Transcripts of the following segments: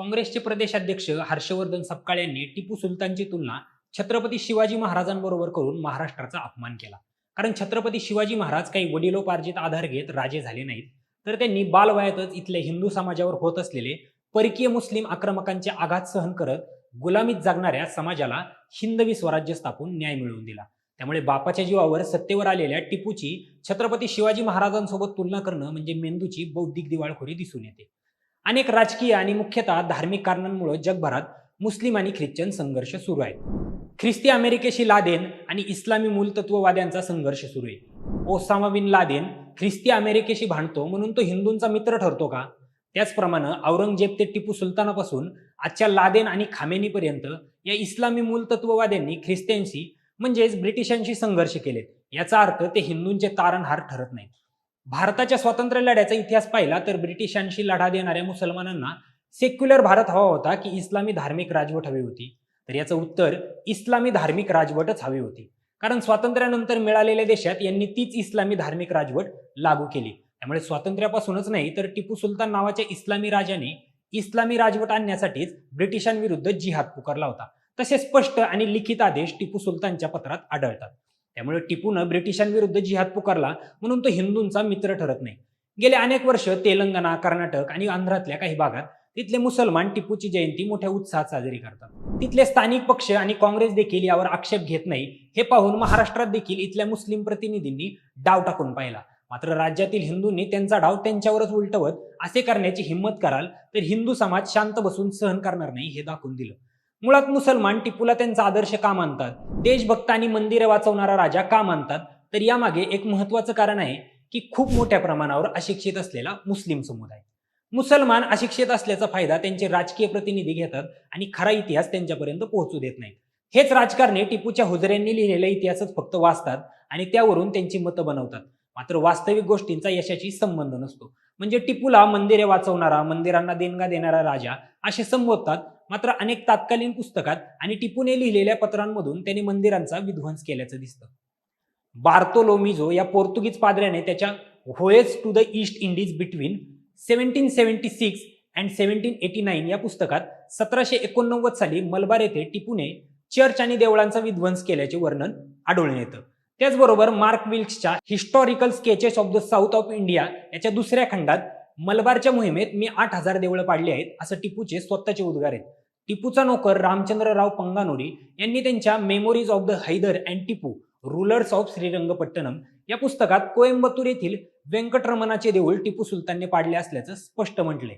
काँग्रेसचे प्रदेशाध्यक्ष हर्षवर्धन सपकाळ यांनी टिपू सुलतानची तुलना छत्रपती शिवाजी महाराजांबरोबर करून महाराष्ट्राचा अपमान केला. कारण छत्रपती शिवाजी महाराज काही वडिलोपार्जित आधार घेत राजे झाले नाहीत. तर त्यांनी बालवयातच इथल्या हिंदू समाजावर होत असलेले परकीय मुस्लिम आक्रमकांचे आघात सहन करत गुलामीत जागणाऱ्या समाजाला हिंदवी स्वराज्य स्थापून न्याय मिळवून दिला. त्यामुळे बापाच्या जीवावर सत्तेवर आलेल्या टिपूची छत्रपती शिवाजी महाराजांसोबत तुलना करणं म्हणजे मेंदूची बौद्धिक दिवाळखोरी दिसून येते. अनेक राजकीय आणि मुख्यतः धार्मिक कारणांमुळे जगभरात मुस्लिम आणि ख्रिश्चन संघर्ष सुरू आहेत. ख्रिस्ती अमेरिकेशी लादेन आणि इस्लामी मूलतत्ववाद्यांचा संघर्ष सुरू आहे. ओसामा बिन लादेन ख्रिस्ती अमेरिकेशी भांडतो म्हणून तो हिंदूंचा मित्र ठरतो का? त्याचप्रमाणे औरंगजेब ते टिपू सुलतानापासून आजच्या लादेन आणि खामेनीपर्यंत या इस्लामी मूलतत्ववाद्यांनी ख्रिस्त्यांशी म्हणजेच ब्रिटिशांशी संघर्ष केलेत याचा अर्थ ते हिंदूंचे तारणहार ठरत नाहीत. भारताच्या स्वातंत्र्य लढ्याचा इतिहास पाहिला तर ब्रिटिशांशी लढा देणाऱ्या मुसलमानांना सेक्युलर भारत हवा होता की इस्लामी धार्मिक राजवट हवी होती. तर याचं उत्तर इस्लामी धार्मिक राजवटच हवी होती. कारण स्वातंत्र्यानंतर मिळालेल्या देशात यांनी तीच इस्लामी धार्मिक राजवट लागू केली. त्यामुळे स्वातंत्र्यापासूनच नाही तर टिपू सुलतान नावाच्या इस्लामी राजाने इस्लामी राजवट आणण्यासाठीच ब्रिटिशांविरुद्ध जिहाद पुकारला होता. तसे स्पष्ट आणि लिखित आदेश टिपू सुलतानच्या पत्रात आढळतात. त्यामुळे टिपूनं ब्रिटिशांविरुद्ध जिहाद पुकारला म्हणून तो हिंदूंचा मित्र ठरत नाही. गेले अनेक वर्ष तेलंगणा कर्नाटक आणि आंध्रातल्या काही भागात तिथले मुसलमान टिपूची जयंती मोठ्या उत्साहात साजरी करतात. तिथले स्थानिक पक्ष आणि काँग्रेस देखील यावर आक्षेप घेत नाही हे पाहून महाराष्ट्रात देखील इथल्या मुस्लिम प्रतिनिधींनी डाव टाकून पाहिला. मात्र राज्यातील हिंदूंनी त्यांचा डाव त्यांच्यावरच उलटवत असे करण्याची हिंमत कराल तर हिंदू समाज शांत बसून सहन करणार नाही हे दाखवून दिलं. मुळात मुसलमान टिपूला त्यांचा आदर्श का मानतात? देशभक्त आणि मंदिरे वाचवणारा राजा का मानतात? तर यामागे एक महत्वाचं कारण आहे की खूप मोठ्या प्रमाणावर अशिक्षित असलेला मुस्लिम समुदाय. मुसलमान अशिक्षित असल्याचा फायदा त्यांचे राजकीय प्रतिनिधी घेतात आणि खरा इतिहास त्यांच्यापर्यंत पोहोचू देत नाहीत. हेच राजकारणी टिपूच्या हुजऱ्यांनी लिहिलेला इतिहासच फक्त वाचतात आणि त्यावरून त्यांची मतं बनवतात. मात्र वास्तविक गोष्टींचा यशाशी संबंध नसतो. म्हणजे टिपूला मंदिरे वाचवणारा मंदिरांना देणगा देणारा राजा असे संबोधतात मात्र अनेक तात्कालीन पुस्तकात आणि टिपूने लिहिलेल्या पत्रांमधून त्यांनी मंदिरांचा विध्वंस केल्याचं दिसतं. बार्तोलोमिझो या पोर्तुगीज पादऱ्याने त्याच्या voyage to the East Indies between seventeen seventy six and seventeen eighty nine या पुस्तकात सतराशे एकोणनव्वद साली मलबार येथे टिपूने चर्च आणि देवळांचा विध्वंस केल्याचे वर्णन आढळून येतं. त्याचबरोबर Mark विल्क्सच्या historical sketches of the south of India याच्या दुसऱ्या खंडात मलबारच्या मोहिमेत मी आठ हजार देवळं पाडली आहेत असं टिपूचे स्वतःचे उद्गार आहेत. टिपूचा नोकर रामचंद्रराव पंगानोरी यांनी त्यांच्या memories of the Haidar and Tipu rulers of Srirangapatnam या पुस्तकात कोयंबतूर येथील व्यंकटरमणाचे देऊळ टिपू सुलतानने पाडले असल्याचं स्पष्ट म्हटलंय.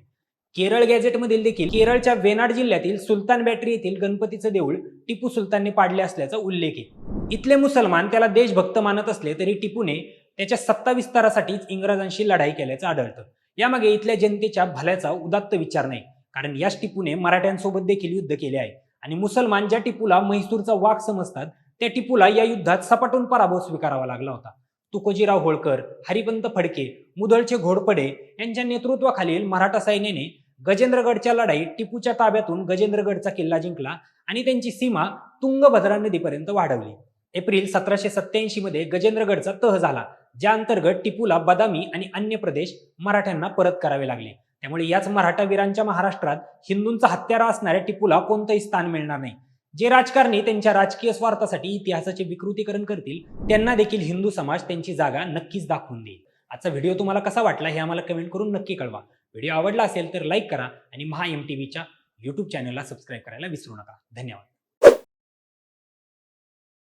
केरळ गॅझेटमधील देखील केरळच्या वेनाड जिल्ह्यातील सुलतान बॅटरी येथील गणपतीचं देऊळ टिपू सुलतानने पाडले असल्याचा उल्लेख आहे. इथले मुसलमान त्याला देशभक्त मानत असले तरी टिपूने त्याच्या सत्ता विस्तारासाठीच इंग्रजांशी लढाई केल्याचं आढळतं. यामागे इथल्या जनतेच्या भल्याचा उदात्त विचार नाही. कारण याच टिपूने मराठ्यांसोबत देखील युद्ध केले आहे. आणि मुसलमान ज्या टिपूला म्हैसूरचा वाघ समजतात त्या टिपूला या युद्धात सपाटून पराभव स्वीकारावा लागला होता. तुकोजीराव होळकर हरिपंत फडके मुदळचे घोडपडे यांच्या नेतृत्वाखालील मराठा सैन्याने गजेंद्रगडच्या लढाईत टिपूच्या ताब्यातून गजेंद्रगडचा किल्ला जिंकला आणि त्यांची सीमा तुंगभद्रा नदीपर्यंत वाढवली. एप्रिल सतराशे सत्याऐंशी मध्ये गजेंद्रगडचा तह झाला ज्या अंतर्गत टिपूला बदामी आणि अन्य प्रदेश मराठ्यांना परत करावे लागले. त्यामुळे याच मराठा वीरांच्या महाराष्ट्रात हिंदूंचा हत्यारा असणाऱ्या टिपूला कोणतंही स्थान मिळणार नाही. जे राजकारणी त्यांच्या राजकीय स्वार्थासाठी इतिहासाचे विकृतीकरण करतील त्यांना देखील हिंदू समाज त्यांची जागा नक्कीच दाखवून देईल. आजचा व्हिडिओ तुम्हाला कसा वाटला हे आम्हाला कमेंट करून नक्की कळवा. व्हिडिओ आवडला असेल तर लाईक करा आणि महा एम टी व्हीच्या यूट्यूब चॅनलला सबस्क्राईब करायला विसरू नका. धन्यवाद.